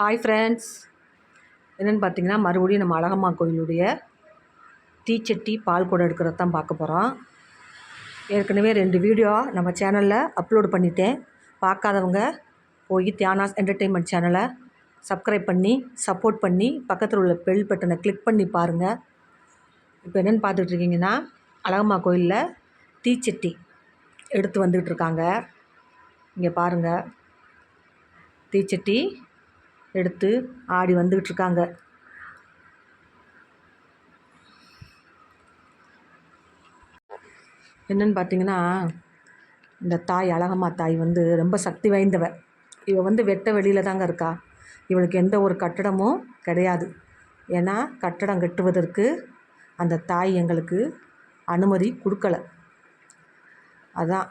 Hi friends என்னென்னு பார்த்தீங்கன்னா மறுபடியும் நம்ம அழகம்மா கோயிலுடைய தீச்சட்டி பால் கூட எடுக்கிறது தான் பார்க்க போகிறோம் ஏற்கனவே ரெண்டு வீடியோ நம்ம சேனலில் அப்லோட் பண்ணிட்டேன். பார்க்காதவங்க போய் தியானாஸ் என்டர்டெயின்மெண்ட் சேனலை சப்ஸ்கிரைப் பண்ணி சப்போர்ட் பண்ணி பக்கத்தில் உள்ள பெல் பட்டனை கிளிக் பண்ணி பாருங்கள் இப்போ என்னென்னு பார்த்துட்ருக்கீங்கன்னா அழகம்மா கோயிலில் தீச்சட்டி எடுத்து வந்துக்கிட்டு இருக்காங்க. இங்கே பாருங்கள் தீச்சட்டி எடுத்து ஆடி வந்துக்கிட்டு இருக்காங்க என்னன்னு பார்த்தீங்கன்னா இந்த தாய் அழகம்மா தாய் வந்து ரொம்ப சக்தி வாய்ந்தவ. இவ வந்து வெட்ட வெளியில் தாங்க இருக்கா. இவளுக்கு எந்த ஒரு கட்டடமும் கிடையாது. ஏன்னா கட்டடம் கட்டுவதற்கு அந்த தாய் எங்களுக்கு அனுமதி கொடுக்கல. அதான்.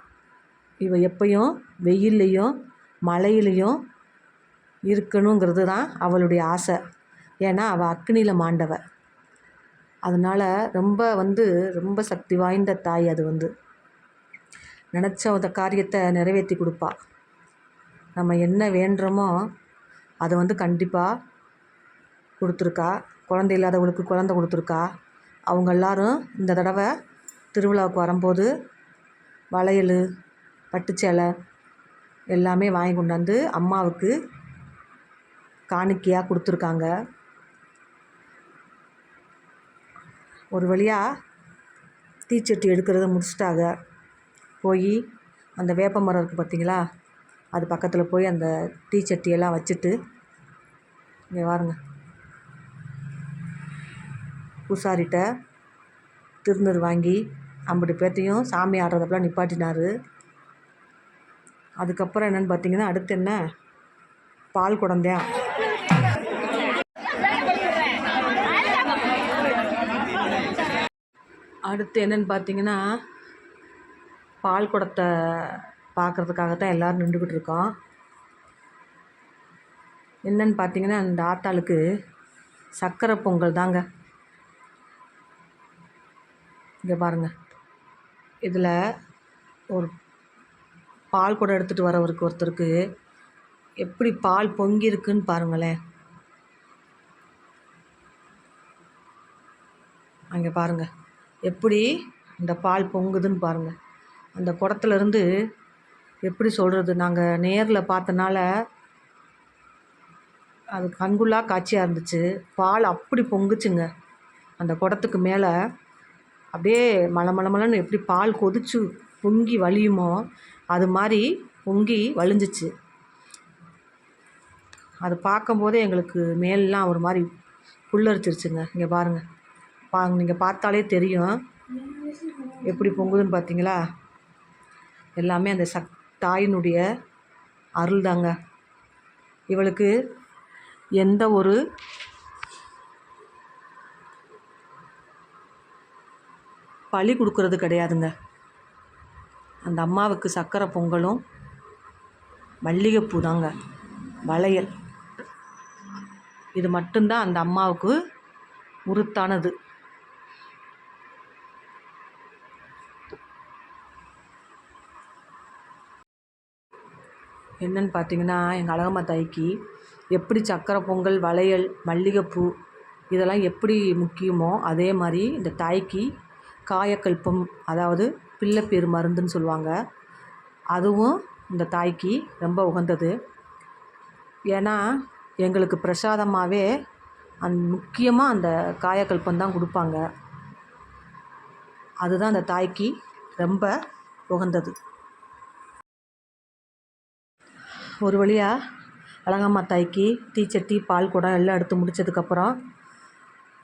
இவ எப்பையும் வெயில்லையும் மழையிலையும் இருக்கணுங்கிறது தான் அவளுடைய ஆசை. ஏன்னா அவள் அக்னியில் மாண்டவ. அதனால் ரொம்ப வந்து ரொம்ப சக்தி வாய்ந்த தாய் அது வந்து. நினச்ச அந்த காரியத்தை நிறைவேற்றி கொடுப்பா. நம்ம என்ன வேண்டுறோமோ அதை வந்து கண்டிப்பாக கொடுத்துருக்கா. குழந்தை இல்லாதவங்களுக்கு குழந்த கொடுத்துருக்கா. அவங்க எல்லாரும் இந்த தடவை திருவிழாவுக்கு வரும்போது வளையல் பட்டுச்சேலை எல்லாமே வாங்கி கொண்டாந்து அம்மாவுக்கு காணிக்கையாக கொடுத்துருக்காங்க. ஒரு வழியாக தீச்சட்டி எடுக்கிறத முடிச்சிட்டாங்க. போய் அந்த வேப்ப மரம் இருக்குது பார்த்தீங்களா அது பக்கத்தில் போய் அந்த தீச்சட்டியெல்லாம் வச்சுட்டு இங்கே வாருங்க. பூசாரிட்ட திருநூறு வாங்கி ஐம்பது பேர்த்தையும் சாமி ஆடுறதப்பெல்லாம் நிப்பாட்டினார். அதுக்கப்புறம் என்னென்னு பார்த்தீங்கன்னா அடுத்து என்ன? பால் குடந்தேன் அடுத்து என்னென்னு பார்த்தீங்கன்னா பால் குடத்தை பார்க்குறதுக்காக தான் எல்லோரும் நின்றுக்கிட்டு இருக்கோம். என்னென்னு பார்த்தீங்கன்னா அந்த ஆத்தாளுக்கு சர்க்கரை பொங்கல் தாங்க. இங்கே பாருங்கள் இதில் ஒரு பால் குடம் எடுத்துகிட்டு வரவருக்கு ஒருத்தருக்கு எப்படி பால் பொங்கியிருக்குன்னு பாருங்களேன். அங்கே பாருங்கள் எப்படி இந்த பால் பொங்குதுன்னு பாருங்கள் அந்த குடத்துலேருந்து எப்படி சொல்கிறது நாங்கள் நேரில் பார்த்தனால அது கண்குள்ளா காட்சியாக இருந்துச்சு. பால் அப்படி பொங்குச்சுங்க. அந்த குடத்துக்கு மேலே அப்படியே மலை மலை மலைன்னு எப்படி பால் கொதிச்சு பொங்கி வலியுமோ அது மாதிரி பொங்கி வழிஞ்சிச்சு. அது பார்க்கும்போதே எங்களுக்கு மேலெலாம் ஒரு மாதிரி புல்லரிச்சிருச்சுங்க. இங்கே பாருங்கள் பா நீங்கள் பார்த்தாலே தெரியும். எப்படி பொங்குதுன்னு பார்த்தீங்களா? எல்லாமே அந்த சக் தாயினுடைய அருள் தாங்க இவளுக்கு எந்த ஒரு பழி கொடுக்கறது கிடையாதுங்க. அந்த அம்மாவுக்கு சக்கரை பொங்கலும் மல்லிகைப்பூ தாங்க வளையல். இது மட்டும்தான் அந்த அம்மாவுக்கு உருத்தானது என்னன்னு பார்த்தீங்கன்னா எங்கள் அழகம்மா தாய்க்கு எப்படி சக்கரை பொங்கல் வளையல் மல்லிகைப்பூ இதெல்லாம் எப்படி முக்கியமோ அதே மாதிரி இந்த தாய்க்கு காயக்கல்பம் அதாவது பிள்ளைப்பேர் மருந்துன்னு சொல்லுவாங்க. அதுவும் இந்த தாய்க்கு ரொம்ப உகந்தது. ஏன்னா எங்களுக்கு பிரசாதமாகவே அந் முக்கியமாக அந்த காயக்கல்பம் தான் கொடுப்பாங்க. அதுதான் அந்த தாய்க்கு ரொம்ப உகந்தது. ஒரு வழியாக அழகம்மா தாய்க்கு தீச்சட்டி பால் குடம் எல்லாம் எடுத்து முடித்ததுக்கப்புறம்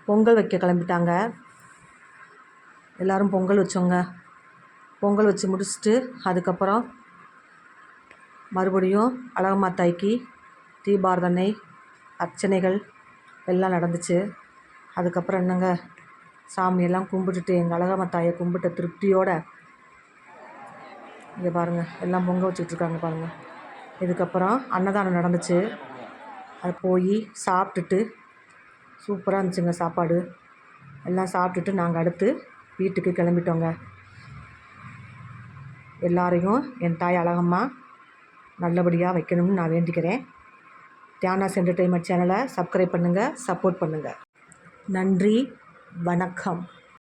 பொங்கல் வைக்க கிளம்பிட்டாங்க. எல்லோரும் பொங்கல் வச்சோங்க. பொங்கல் வச்சு முடிச்சுட்டு அதுக்கப்புறம் மறுபடியும் அழகம்மா தாய்க்கு தீபாரதனை அர்ச்சனைகள் எல்லாம் நடந்துச்சு. அதுக்கப்புறம் என்னங்க? சாமியெல்லாம் கும்பிட்டுட்டு எங்கள் அழகம்மா தாயை கும்பிட்ட திருப்தியோடு இங்கே பாருங்கள் எல்லாம் பொங்க வச்சுட்ருக்காங்க பாருங்கள் இதுக்கப்புறம் அன்னதானம் நடந்துச்சு. அது போய் சாப்பிட்டுட்டு சூப்பராக இருந்துச்சுங்க சாப்பாடு. எல்லாம் சாப்பிட்டுட்டு நாங்கள் அடுத்து வீட்டுக்கு கிளம்பிட்டோங்க. எல்லாரையும் என் தாய் அழகம்மா நல்லபடியாக வைக்கணும்னு நான் வேண்டிக்கிறேன். தியானாஸ் என்டர்டெயின்மெண்ட் சேனலை சப்ஸ்கிரைப் பண்ணுங்கள் சப்போர்ட் பண்ணுங்கள் நன்றி வணக்கம்.